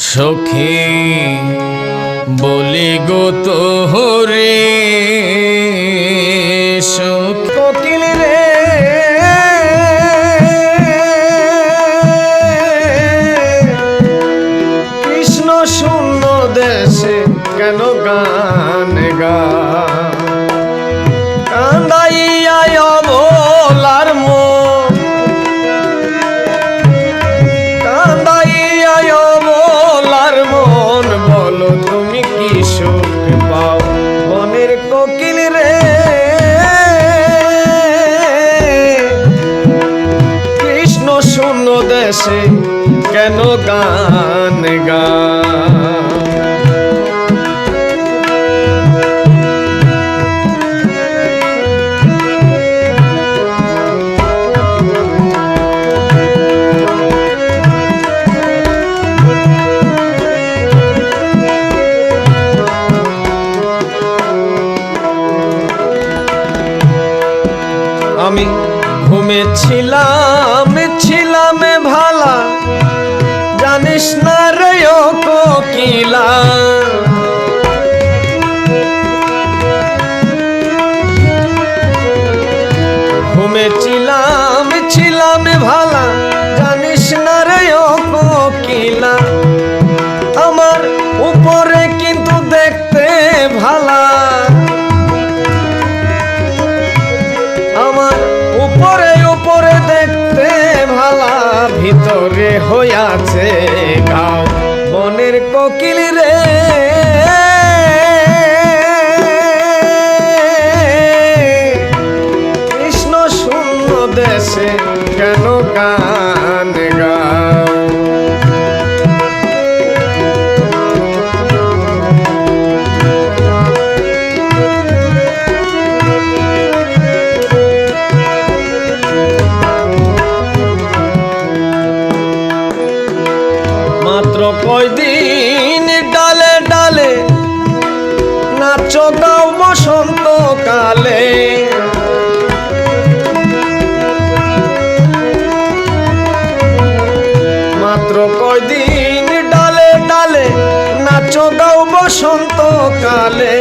সখী বলি গো তোহরে গান গা আমি ঘুমেছিলাম ভালা। আমার উপরে উপরে দেখতে ভালা ভিতরে হইয়াছে গাও। মনের কোকিল রে। কালে।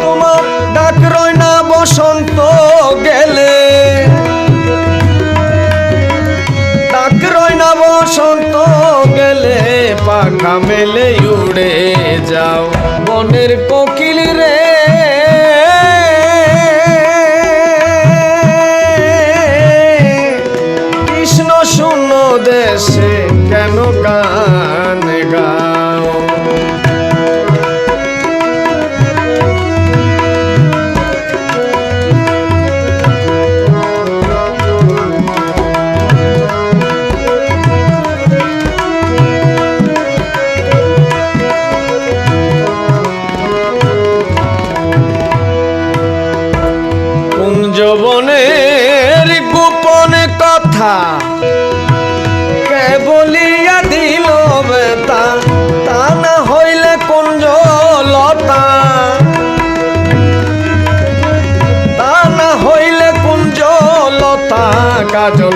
তোমার ডাক রয় না বসন্ত গেলে। ডাক রয় না বসন্ত গেলে পাখা মেলে। কাজল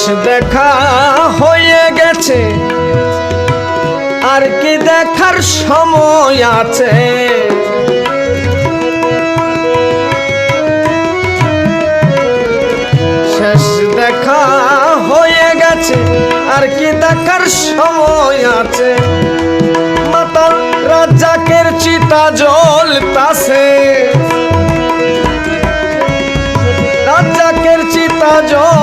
শেষ দেখা হয়ে গেছে। আর কি দেখার সময় আছে? শেষ দেখা হয়ে গেছে, আর কি দেখার সময় আছে? মাতাল রাজাকের চিতা জ্বলতাছে রাজাকের চিতা জ্বলতেছে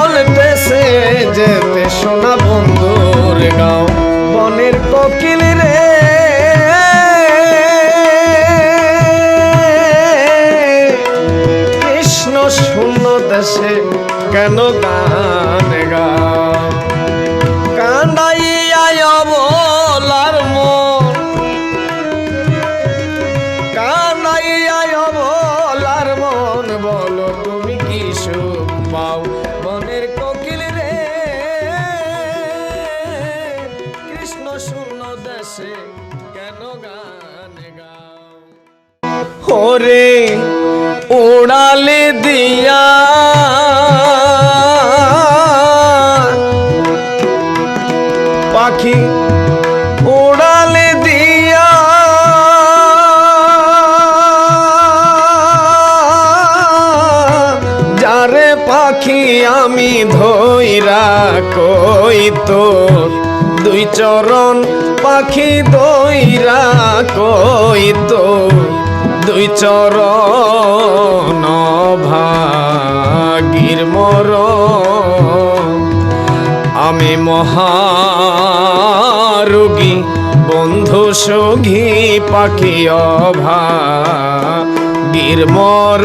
আমি ধইরা কই তো? দুই চরণ পাখি দইরা কই তো? দুই চরণ ভাগির মর আমি মহারোগী, বন্ধু সঘি পাখি অভা গিরমর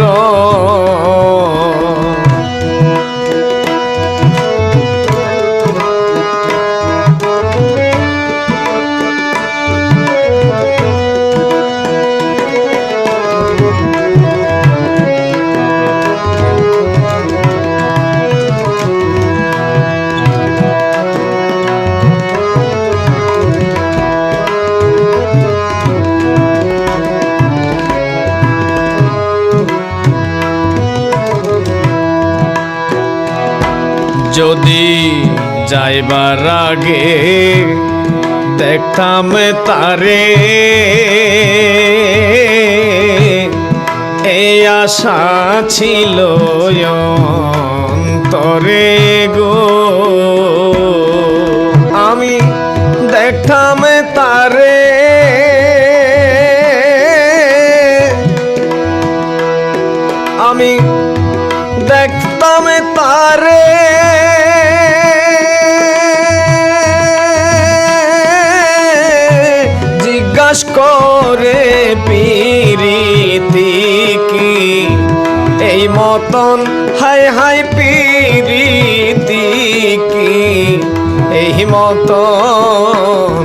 যদি যাইবার আগে দেখতাম তারে, এই আশা ছিল অন্তরে গো। আমি দেখতাম তারে, আমি দেখতাম তারে। করে পিরিতি কি? এই মতন, হাই হাই, পিরিতি কি? এই মতন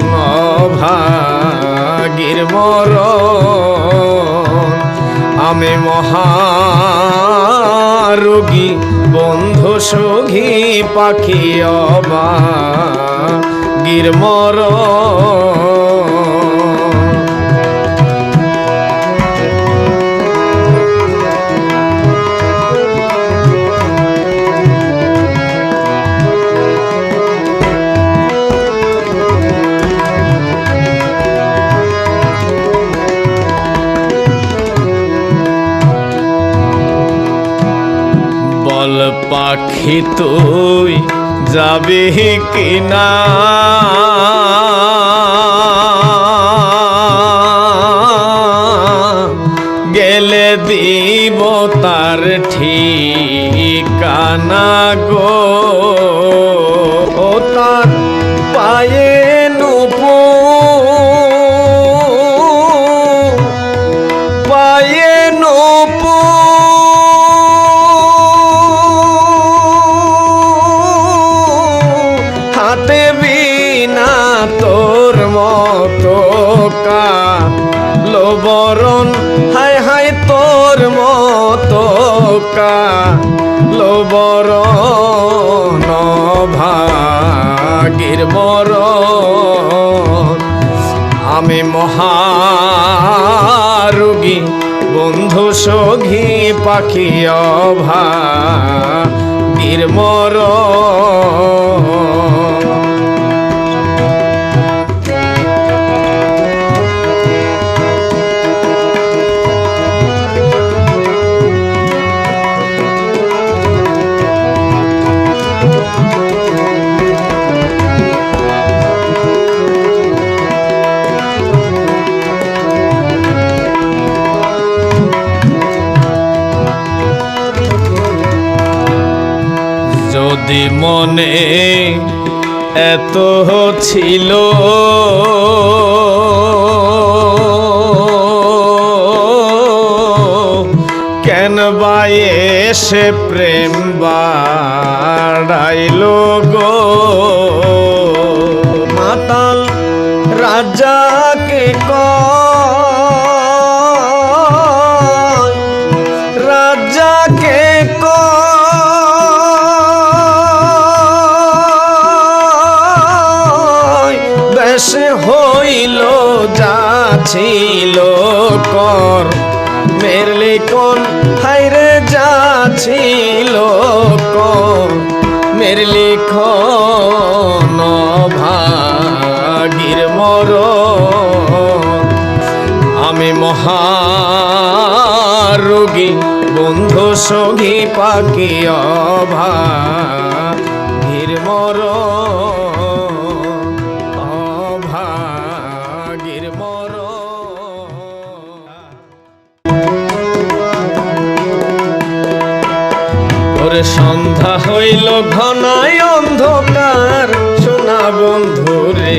ভাগির মরণ। আমি মহারোগী, বন্ধু সঘি পাখি অবা গিরমর বল পাখি তুই যাবে কিনা? গেলে দিব তার ঠিকানা গো। লোবরণ হাই হাই, তোর মতো কা লোবরণ ভাগির মরণ। আমি মহারোগী, বন্ধু সঘি পাখি অভা বীরমর যদি মনে এত ছিল। কেন বাই সে প্রেম বাড়াইল গো? ছিল কর। মেরলি কোন হাইরে যাচ্ছিল কোন মেরলি কোন ভাগির মর আমি মহারোগী, বন্ধু সঙ্গী পাখি অভা হইল ঘনায় অন্ধকার। সোনা বন্ধু রে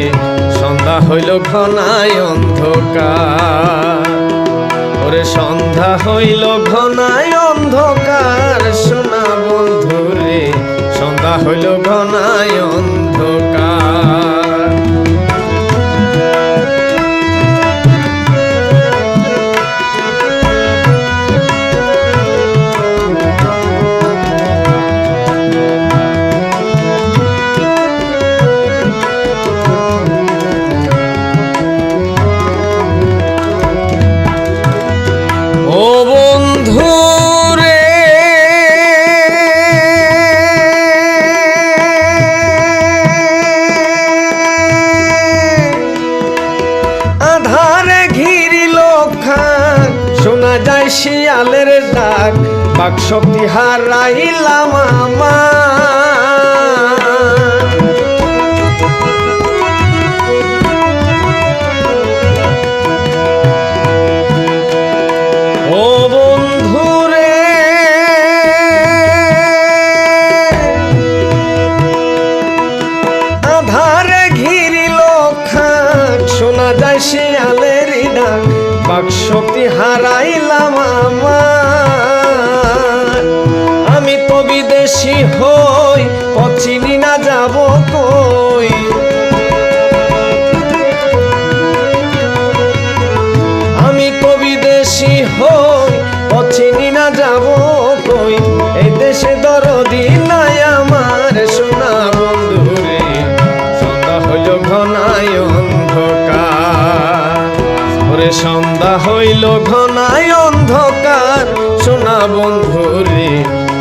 সন্ধ্যা হইল ঘনায় অন্ধকার। ওরে সন্ধ্যা হইল ঘনায় অন্ধকার। সোনা বন্ধু রে সন্ধ্যা হইল ঘনায় যায় শিয়ালের ডাক। বাক্সটি হারাইলাম আমার। ও বন্ধু শোনা শিয়ালের ডাক। বাক্সটি হারাইলাম আমার। আমি তো বিদেশি হই ওরে সন্ধ্যা হইল ঘনায় অন্ধকার। সোনা বন্ধুরে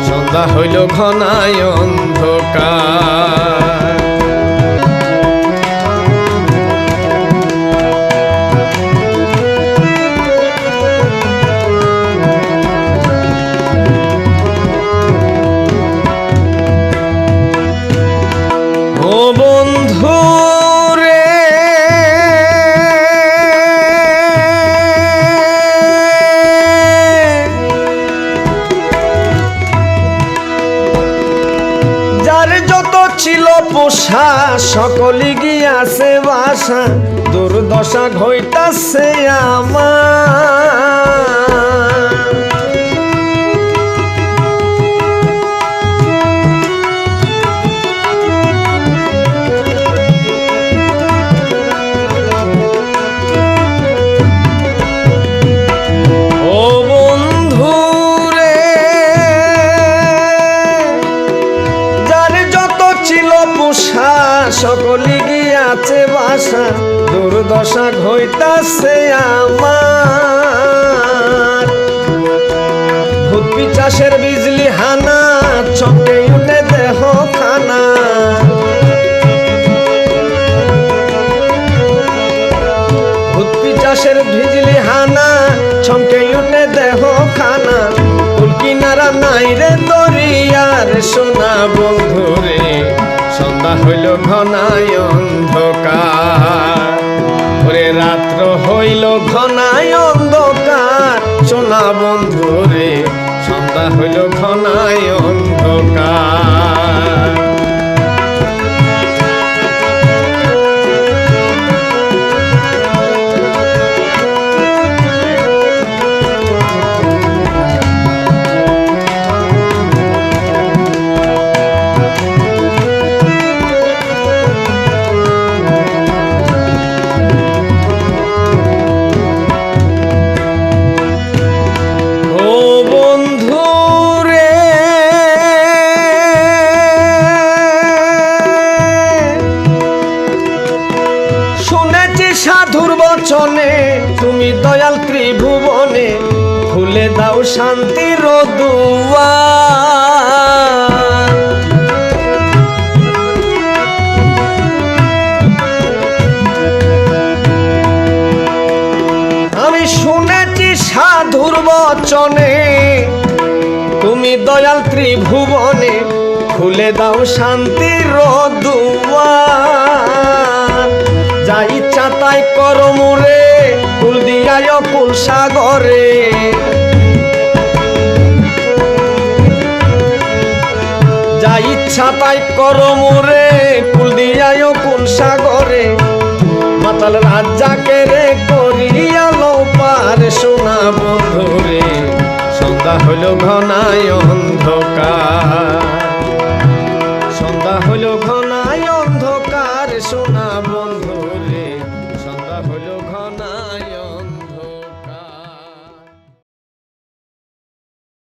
সন্ধ্যা হইল ঘনায় অন্ধকার। ছিল পোষা সকলি গিয়াছে বাসা। দুর্দশা ঘইতাছে আমার। সকলি গিয়াছে বাসা, দুর্দশা ঘইতাছে আমার। ভূত পিচাসের বিজলি হানা, চকে উঠে দেহ খানা। ভূত পিচাসের ভিজলি হানা ছমকে উঠে দেহ খানা। কিনারা নাই রে দরিয়ার সোনা বন্ধু রে সন্ধ্যা হইল ঘনায় অন্ধকার। ওরে রাত্র হইল ঘনায় অন্ধকার। সোনা বন্ধু রে সন্ধ্যা হইল ঘনায় অন্ধকার। খুলে দাও শান্তির দুয়ার। আমি শুনেছি সাধুর বচনে, তুমি দয়াল ত্রিভুবনে খুলে দাও শান্তির দুয়ার। যা ইচ্ছা তাই কর মোরে কুল দিয়ায় কুল সাগরে। যা ইচ্ছা তাই কর মোরে কুল দিয়ায় কুল সাগরে। মাতাল রাজাকে রে করিয়ালো পার সোনা বন্ধুরে সন্ধ্যা হইল ঘনায় অন্ধকার।